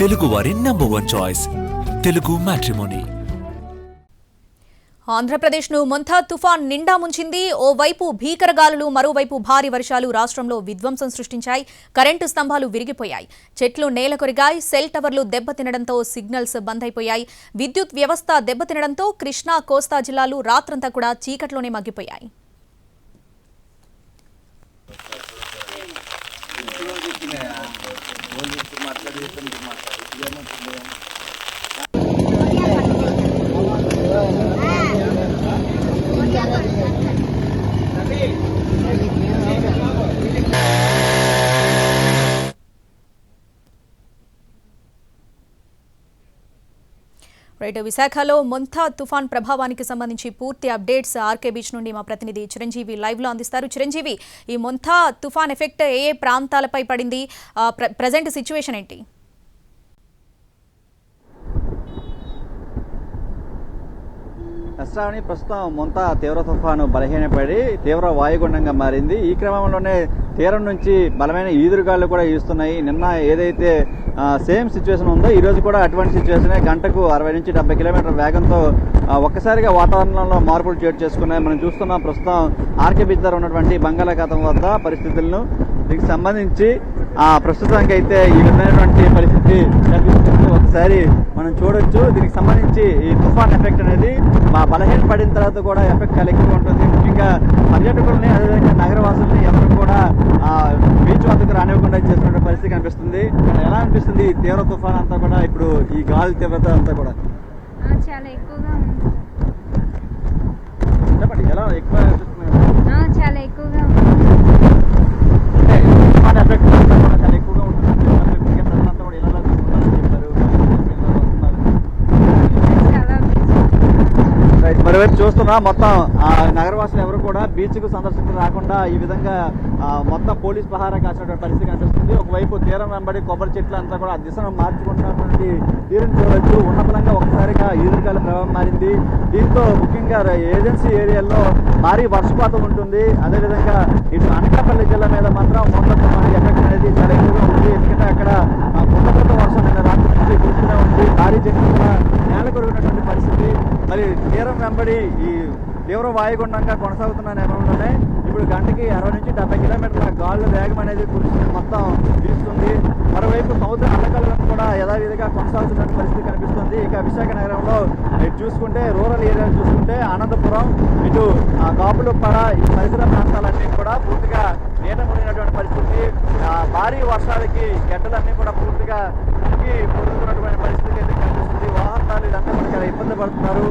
తెలుగువారి number one choice Telugu matrimony ఆంధ్రప్రదేశ్ను మొంథా తుఫాన్ నిండా ముంచింది. ఓవైపు భీకర గాలులు మరోవైపు భారీ వర్షాలు రాష్ట్రంలో విధ్వంసం సృష్టించాయి. కరెంటు స్తంభాలు విరిగిపోయాయి. చెట్లు నేల కొరిగాయి. సెల్ టవర్లు దెబ్బతినడంతో సిగ్నల్స్ బంద్ అయిపోయాయి విద్యుత్ వ్యవస్థ దెబ్బతినడంతో కృష్ణా కోస్తా జిల్లాలు రాత్రంతా కూడా చీకట్లోనే మగ్గిపోయాయి. రైట్ విశాఖలో ముంతా తుఫాన్ ప్రభావానికి సంబంధించి పూర్తి అప్డేట్స్ ఆర్కే బీచ్ నుండి మా ప్రతినిధి చిరంజీవి లైవ్లో అందిస్తారు. చిరంజీవి ఈ మొంతా తుఫాన్ ఎఫెక్ట్ ఏ ఏ ప్రాంతాలపై పడింది? ప్రజెంట్ సిచ్యువేషన్ ఏంటి? నష్టాన్ని ప్రస్తుతం మొంతా తీవ్ర తుఫాను బలహీనపడి తీవ్ర వాయుగుండంగా మారింది. ఈ క్రమంలోనే తీరం నుంచి బలమైన ఈదురుగాలు కూడా ఈస్తున్నాయి నిన్న ఏదైతే సేమ్ సిచ్యువేషన్ ఉందో ఈరోజు కూడా అటువంటి సిచ్యువేషనే గంటకు అరవై నుంచి డెబ్బై కిలోమీటర్ వేగంతో ఒక్కసారిగా వాతావరణంలో మార్పులు చోటు చేసుకున్నాయి. మనం చూస్తున్నాం ప్రస్తుతం ఆర్కే బీచ్ దగ్గర ఉన్నటువంటి బంగాళాఖాతం వద్ద పరిస్థితులను. దీనికి సంబంధించి ప్రస్తుతానికి అయితే ఈ విధమైనటువంటి పరిస్థితి కనిపిస్తుంది. ఒకసారి మనం చూడొచ్చు. దీనికి సంబంధించి ఈ తుఫాన్ ఎఫెక్ట్ అనేది మా బలహీన పడిన తర్వాత కూడా ఎఫెక్ట్ కలిగి ఉంటుంది. ముఖ్యంగా పర్యాటకుల్ని అదేవిధంగా నగరవాసుల్ని ఎవరు కూడా బీచ్ వద్దకు రానివ్వకుండా చేసినటువంటి పరిస్థితి కనిపిస్తుంది. ఎలా అనిపిస్తుంది ఈ తీవ్ర తుఫాన్ అంతా కూడా ఇప్పుడు ఈ గాలి తీవ్రత అంతా కూడా? చాలా ఎక్కువగా ఉంది చెప్పండి ఎలా ఎక్కువ అనిపిస్తుంది ఆ, చాలా ఎక్కువగా ఉంది అంటే తుఫాన్ ఎఫెక్ట్ అంతా కూడా చాలా ఎక్కువగా ఉంటుంది మరి ఇప్పటికే ప్రజలంతా కూడా ఇళ్ళలో కూర్చున్నారని చెప్పారు ఇళ్ళలో వస్తున్నారు. చాలా రైట్ కూడా మొత్తం నగరవాసులు ఎవరు కూడా బీచ్కు సందర్శించడం రాకుండా ఈ విధంగా మొత్తం పోలీస్ పహారా కాసినటువంటి పరిస్థితి కనిపిస్తుంది. ఒకవైపు తీరం వెంబడి కొబ్బరి చెట్లు అంతా కూడా ఆ దిశను మార్చుకుంటున్నటువంటి తీరుని చూడొచ్చు. ఉన్నపలంగా ఒకసారిగా ఈదురుగాల ప్రభావం మారింది. దీంతో ముఖ్యంగా ఏజెన్సీ ఏరియాల్లో భారీ వర్షపాతం ఉంటుంది. అదేవిధంగా ఇటు అనకాపల్లి జిల్లా మీద మాత్రం మొంత ఎఫెక్ట్ అనేది చాలా ఎక్కువగా ఉంది ఎందుకంటే అక్కడ ఆ, వర్షం నిన్న రాత్రి నుంచి కురుస్తూనే ఉంది. భారీ చెట్లు కూడా నేల కొరిగినటువంటి పరిస్థితి. మరి తీరం వెంబడి తీవ్ర వాయుగుండంగా కొనసాగుతున్న నేపథ్యంలోనే ఇప్పుడు గంటకి అరవై నుంచి డెబ్బై కిలోమీటర్ల గాలుల వేగం అనేది కురుస్తుంది మొత్తం వీస్తుంది. మరోవైపు సముద్ర అల్లకల్లం కూడా యథావిధిగా కొనసాగుతున్న పరిస్థితి కనిపిస్తుంది. ఇక విశాఖ నగరంలో ఇటు చూసుకుంటే రూరల్ ఏరియా చూసుకుంటే అనంతపురం ఇటు ఆ కాపులుప్పడ ఈ పరిసర ప్రాంతాలన్నీ కూడా పూర్తిగా నీట మునిగినటువంటి పరిస్థితి. ఆ భారీ వర్షాలకి గడ్డలన్నీ కూడా పూర్తిగా మునిగి పొడుగుతున్నటువంటి పరిస్థితి అయితే కనిపిస్తుంది. వాహనాలు ఇదంతా ఇబ్బంది పడుతున్నారు.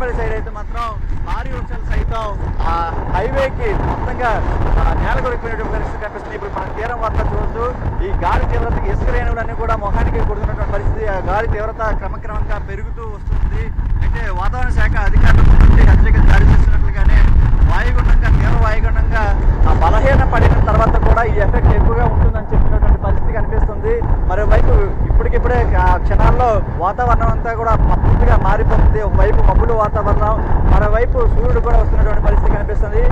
అనకాపల్లి సైడ్ అయితే మాత్రం భారీ వర్షాలు సైతం ఆ హైవేకి మొత్తంగా నేల కొరికిపోయినటువంటి పరిస్థితి కనిపిస్తుంది. ఇప్పుడు మన తీరం వద్ద చూడొచ్చు. ఈ గాలి తీవ్రతకి ఇసుక రేణువులన్నీ కూడా మొహానికి కొడుతున్నటువంటి పరిస్థితి. ఆ గాలి తీవ్రత క్రమక్రమంగా పెరుగుతూ వస్తుంది. అయితే వాతావరణ శాఖ అధికారులు హెచ్చరికలు జారీ చేస్తున్నట్లుగానే వాయుగుండంగా తీవ్ర వాయుగుండంగా ఆ బలహీన పడిన తర్వాత కూడా ఈ ఎఫెక్ట్ ఎక్కువగా ఉంటుందని చెప్పిన పరిస్థితి కనిపిస్తుంది. మరోవైపు ఇప్పటికిప్పుడే క్షణాల్లో వాతావరణం అంతా కూడా పూర్తిగా మారిపోతుంది. ఒకవైపు మబ్బులు వాతావరణం మరోవైపు సూర్యుడు కూడా వస్తున్నటువంటి పరిస్థితి కనిపిస్తుంది.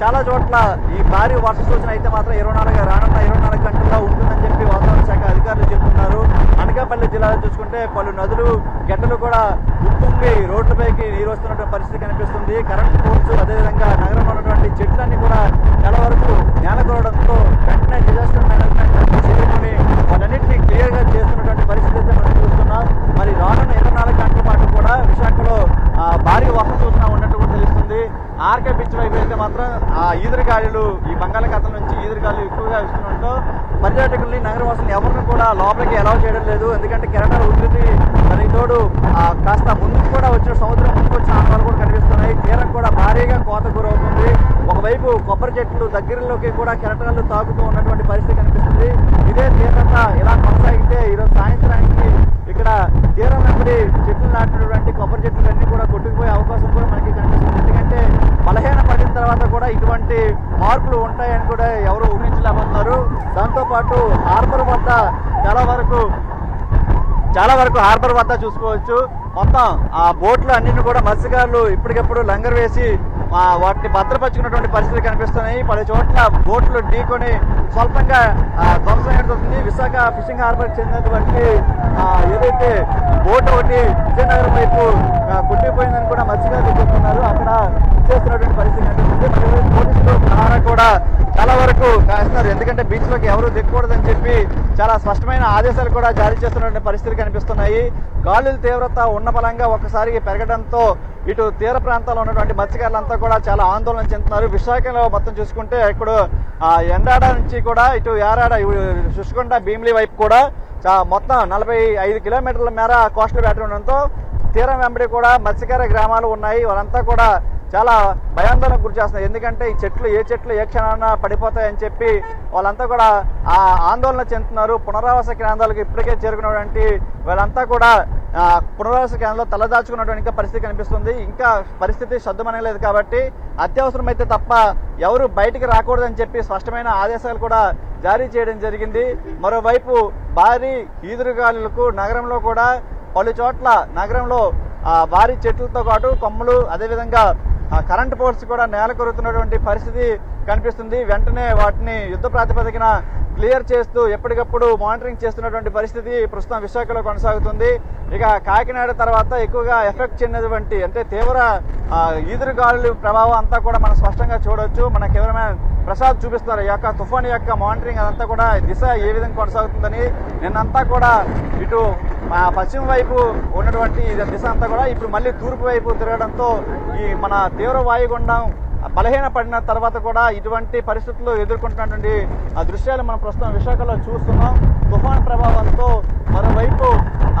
చాలా చోట్ల ఈ భారీ వర్ష సూచన అయితే మాత్రం ఇరవై నాలుగు రానున్న ఇరవై నాలుగు గంటల్లో ఉంటుందని చెప్పి వాతావరణ శాఖ అధికారులు చెప్తున్నారు. అనకాపల్లి జిల్లాలో చూసుకుంటే పలు నదులు గడ్డలు కూడా ఉప్పొంగి రోడ్లపైకి నీరు వస్తున్నటువంటి పరిస్థితి కనిపిస్తుంది. కరెంట్ పోల్స్ అదేవిధంగా నగరంలో ఉన్నటువంటి చెట్లన్నీ కూడా నెల వరకు నేల కోరడంతో వెంటనే డిజాస్టర్ మేనేజ్మెంట్ చేరుకుని వాటన్నిటిని క్లియర్గా చేస్తున్నటువంటి పరిస్థితి అయితే మనం చూస్తున్నాం మరి రానున్న ఇరవై నాలుగు గంటల పాటు కూడా విశాఖలో ఆ, భారీ వర్ష సూచన ఉన్నట్టు కూడా తెలుస్తుంది ఆర్కే బీచ్ వైపు అయితే మాత్రం ఆ ఈదురుగాలులు ఈ బంగాళాఖాతం నుంచి ఈదురుగాలు ఎక్కువగా ఇస్తుండటంతో పర్యాటకుల్ని నగరవాసులు ఎవరిని కూడా లోపలికి అలౌ చేయడం లేదు. ఎందుకంటే కెరటాల ఉంటుంది దానికి తోడు కాస్త ముందుకు కూడా వచ్చిన సముద్రం ముందుకు వచ్చిన ఆనవాళ్ళు కూడా కనిపిస్తున్నాయి. తీరం కూడా భారీగా కోత గురవుతుంది. ఒకవైపు కొబ్బరి చెట్లు దగ్గరలోకి కూడా కెరటాలు తాకుతూ ఉన్నటువంటి పరిస్థితి కనిపిస్తుంది. ఇదే తీవ్రత ఇలా కొనసాగితే ఈరోజు సాయంత్రానికి ఇక్కడ తీరం వెంబడి చెట్లు నాటినటువంటి కొబ్బరి చెట్లన్నీ కూడా కొట్టుకుపోయే అవకాశం కూడా మనకి కనిపిస్తుంది. ఎందుకంటే బలహీన పడిన తర్వాత కూడా ఇటువంటి మార్పులు ఉంటాయని కూడా ఎవరు ఊహించలేకపోతున్నారు. దాంతోపాటు హార్బర్ వద్ద చాలా వరకు చాలా వరకు హార్బర్ వద్ద చూసుకోవచ్చు. మొత్తం ఆ బోట్లు అన్నింటిని కూడా మత్స్యకారులు ఇప్పటికప్పుడు లంగర్ వేసి వాటిని భద్రపరుచుకున్నటువంటి పరిస్థితులు కనిపిస్తున్నాయి. పలు చోట్ల బోట్లు ఢీకొని స్వల్పంగా ధ్వంసం జరుగుతుంది విశాఖ ఫిషింగ్ హార్బర్ చెందినటువంటి ఏదైతే బోట్ ఒకటి విజయనగరం వైపు కుట్టిపోయిందని కొట్టిపోయిందని కూడా మత్స్యకారులు చెప్తున్నారు. అక్కడ చేస్తున్నటువంటి పరిస్థితి కనిపిస్తుంది. పోలీసులు కూడా చాలా వరకు కాస్తున్నారు. ఎందుకంటే బీచ్లోకి ఎవరు దిగకూడదని చెప్పి చాలా స్పష్టమైన ఆదేశాలు కూడా జారీ చేస్తున్నటువంటి పరిస్థితులు కనిపిస్తున్నాయి. గాలుల తీవ్రత ఉన్న బలంగా ఒక్కసారి పెరగడంతో ఇటు తీర ప్రాంతాల్లో ఉన్నటువంటి మత్స్యకారులంతా కూడా చాలా ఆందోళన చెందుతున్నారు. విశాఖలో మొత్తం చూసుకుంటే ఇప్పుడు ఆ, ఎండాడ నుంచి కూడా ఇటు యారాడ శుష్కొండ భీమిలి వైపు కూడా చా- మొత్తం నలభై ఐదు కిలోమీటర్ల మేర కోస్టల్ బ్యాటరీ ఉండడంతో తీరం వెంబడి కూడా మత్స్యకార గ్రామాలు ఉన్నాయి. వాళ్ళంతా కూడా చాలా భయాందోళనకు గురి చేస్తున్నారు ఎందుకంటే ఈ చెట్లు ఏ చెట్లు ఏ క్షణాన పడిపోతాయని చెప్పి వాళ్ళంతా కూడా ఆ ఆందోళన చెందుతున్నారు. పునరావాస కేంద్రాలకు ఇప్పటికే చేరుకున్నటువంటి వాళ్ళంతా కూడా పునరావాస కేంద్రంలో తలదాచుకున్నటువంటి ఇంకా పరిస్థితి కనిపిస్తుంది. ఇంకా పరిస్థితి సద్దుమనలేదు కాబట్టి అత్యవసరమైతే తప్ప ఎవరు బయటికి రాకూడదని చెప్పి స్పష్టమైన ఆదేశాలు కూడా జారీ చేయడం జరిగింది. మరోవైపు భారీ ఈదురుగాలులకు నగరంలో కూడా పలు చోట్ల నగరంలో భారీ చెట్లతో పాటు కొమ్మలు అదేవిధంగా ఆ, కరెంటు పోల్స్ కూడా నేల కొరుతున్నటువంటి పరిస్థితి కనిపిస్తుంది. వెంటనే వాటిని యుద్ధ ప్రాతిపదికన క్లియర్ చేస్తూ ఎప్పటికప్పుడు మానిటరింగ్ చేస్తున్నటువంటి పరిస్థితి ప్రస్తుతం విశాఖలో కొనసాగుతుంది. ఇక కాకినాడ తర్వాత ఎక్కువగా ఎఫెక్ట్ చెందినటువంటి అంటే తీవ్ర ఆ, ఈదురుగాలుల ప్రభావం అంతా కూడా మనం స్పష్టంగా చూడవచ్చు మన కెమెరామ్యాన్ ప్రసాద్ చూపిస్తున్నారు. ఈ యొక్క తుఫాన్ యొక్క మానిటరింగ్ అదంతా కూడా దిశ ఏ విధంగా కొనసాగుతుందని. నిన్నంతా కూడా ఇటు పశ్చిమ వైపు ఉన్నటువంటి దిశ అంతా కూడా ఇప్పుడు మళ్ళీ తూర్పు వైపు తిరగడంతో ఈ మన తీవ్ర వాయుగుండం బలహీన పడిన తర్వాత కూడా ఇటువంటి పరిస్థితులు ఎదుర్కొంటున్నటువంటి ఆ దృశ్యాలు మనం ప్రస్తుతం విశాఖలో చూస్తున్నాం. తుఫాన్ ప్రభావంతో మరోవైపు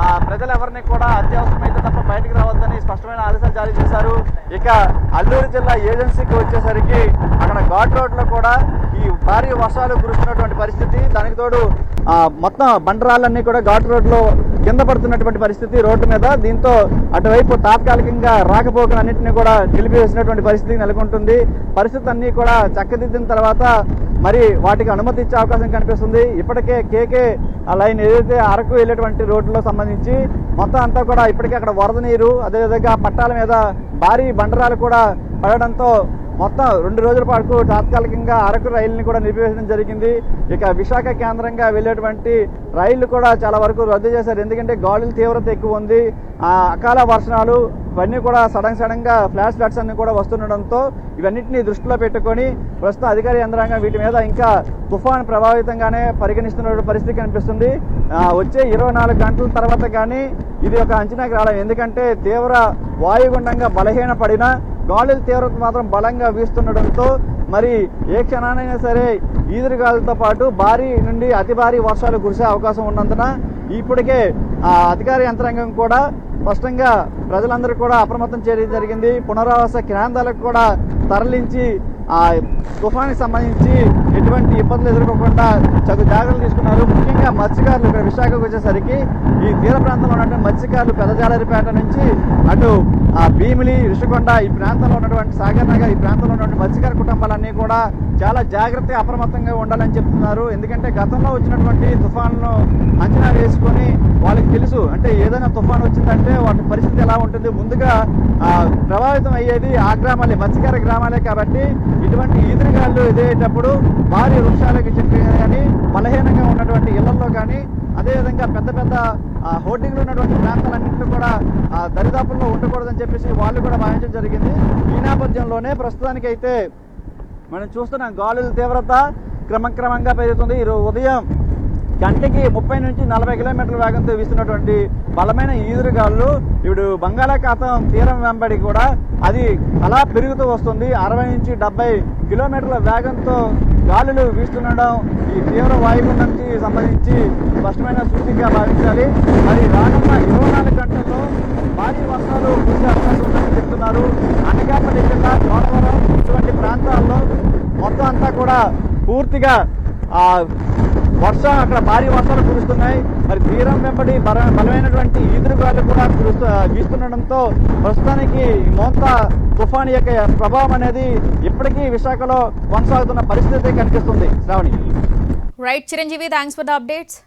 ఆ ప్రజలు ఎవరిని కూడా అత్యవసరమైతే తప్ప బయటకు రావద్దని స్పష్టమైన ఆదేశాలు జారీ చేశారు. ఇక అల్లూరు జిల్లా ఏజెన్సీకి వచ్చేసరికి అక్కడ ఘాట్ రోడ్లో కూడా ఈ భారీ వర్షాలు కురుస్తున్నటువంటి పరిస్థితి. దానికి తోడు మొత్తం బండరాళ్ళన్నీ కూడా ఘాట్ రోడ్లో కింద పడుతున్నటువంటి పరిస్థితి రోడ్డు మీద. దీంతో అటువైపు తాత్కాలికంగా రాకపోకలన్నింటినీ కూడా నిలిపివేసినటువంటి పరిస్థితి నెలకొంటుంది. పరిస్థితి అన్ని కూడా చక్కదిద్దిన తర్వాత మరి వాటికి అనుమతి ఇచ్చే అవకాశం కనిపిస్తుంది. ఇప్పటికే కేకే ఆ లైన్ ఏదైతే అరకు వెళ్ళేటువంటి రోడ్లో సంబంధించి మొత్తం అంతా కూడా ఇప్పటికే అక్కడ వరద నీరు అదేవిధంగా పట్టాల మీద భారీ బండరాలు కూడా పడడంతో మొత్తం రెండు రోజుల పాటు తాత్కాలికంగా అరకు రైలుని కూడా నిలిపివేయడం జరిగింది. ఇక విశాఖ కేంద్రంగా వెళ్ళేటువంటి రైళ్ళు కూడా చాలా వరకు రద్దు చేశారు. ఎందుకంటే గాలుల తీవ్రత ఎక్కువ ఉంది. అకాల వర్షాలు ఇవన్నీ కూడా సడన్ సడన్గా ఫ్లాష్ ఫ్లాట్స్ అన్ని కూడా వస్తుండడంతో ఇవన్నింటినీ దృష్టిలో పెట్టుకొని ప్రస్తుతం అధికార యంత్రాంగం వీటి మీద ఇంకా తుఫాన్ ప్రభావితంగానే పరిగణిస్తున్న పరిస్థితి కనిపిస్తుంది. వచ్చే ఇరవై నాలుగు గంటల తర్వాత కానీ ఇది ఒక అంచనాకి రావడం ఎందుకంటే తీవ్ర వాయుగుండంగా బలహీన పడిన గాలుల తీవ్రత మాత్రం బలంగా వీస్తుండడంతో మరి ఏ క్షణానైనా సరే ఈదురుగాలులతో పాటు భారీ నుండి అతి భారీ వర్షాలు కురిసే అవకాశం ఉన్నందున ఇప్పటికే ఆ అధికార యంత్రాంగం కూడా స్పష్టంగా ప్రజలందరూ కూడా అప్రమత్తం చేయడం జరిగింది. పునరావాస కేంద్రాలకు కూడా తరలించి ఆ తుఫానికి సంబంధించి ఎటువంటి ఇబ్బందులు ఎదుర్కోకుండా చదువు జాగ్రత్తలు తీసుకున్నారు. ముఖ్యంగా మత్స్యకారులు ఇక్కడ విశాఖకు వచ్చేసరికి ఈ తీర ప్రాంతంలో ఉన్నటువంటి మత్స్యకారులు పెదజాలరిపేట నుంచి అటు భీమిలి ఋషికొండ ఈ ప్రాంతంలో ఉన్నటువంటి సాగర్ నగర్ ఈ ప్రాంతంలో ఉన్నటువంటి మత్స్యకార కుటుంబాలన్నీ కూడా చాలా జాగ్రత్తగా అప్రమత్తంగా ఉండాలని చెప్తున్నారు. ఎందుకంటే గతంలో వచ్చినటువంటి తుఫాన్ను అంచనా వేసుకొని వాళ్ళకి తెలుసు. అంటే ఏదైనా తుఫాన్ వచ్చిందంటే వాటి పరిస్థితి ఎలా ఉంటుంది? ముందుగా ప్రభావితం అయ్యేది ఆ గ్రామాలే మత్స్యకార గ్రామాలే కాబట్టి ఇటువంటి ఈదురుగాళ్ళు ఎదిగేటప్పుడు భారీ వృక్షాలకు చెట్టు కానీ బలహీనంగా ఉన్నటువంటి ఇళ్ళలో కానీ అదేవిధంగా పెద్ద పెద్ద హోర్డింగ్లు ఉన్నటువంటి ప్రాంతాలన్నింటిలో కూడా దరిదాపుల్లో ఉండకూడదని చెప్పేసి వాళ్ళు కూడా భావించడం జరిగింది. ఈ నేపథ్యంలోనే ప్రస్తుతానికైతే మనం చూస్తున్నాం గాలుల తీవ్రత క్రమక్రమంగా పెరుగుతుంది. ఈరోజు ఉదయం గంటకి ముప్పై నుంచి నలభై కిలోమీటర్ల వేగంతో వీస్తున్నటువంటి బలమైన ఈదురుగాళ్ళు ఇప్పుడు బంగాళాఖాతం తీరం వెంబడి కూడా అది అలా పెరుగుతూ వస్తుంది. అరవై నుంచి డెబ్బై కిలోమీటర్ల వేగంతో గాలులు వీస్తుండడం ఈ తీవ్ర వాయుగుండంకి సంబంధించి స్పష్టమైన సూచికగా భావించాలి. మరి రానున్న ఇరవై నాలుగు గంటల్లో భారీ వర్షాలు కురిసే అవకాశం ఉందని చెప్తున్నారు. అనకాపల్లి జిల్లా గోడవరం ఇటువంటి ప్రాంతాల్లో మొత్తం అంతా కూడా పూర్తిగా వర్షం అక్కడ భారీ వర్షాలు కురుస్తున్నాయి. మరి తీరం వెంబడి బల బలమైనటువంటి ఈదురుగాలు కూడా కురుస్తూ వీస్తుండడంతో ప్రస్తుతానికి ఈ మోంత తుఫాన్ యొక్క ప్రభావం అనేది ఇప్పటికీ విశాఖలో కొనసాగుతున్న పరిస్థితి కనిపిస్తుంది. Sravani. Right Chiranjeevi thanks for the updates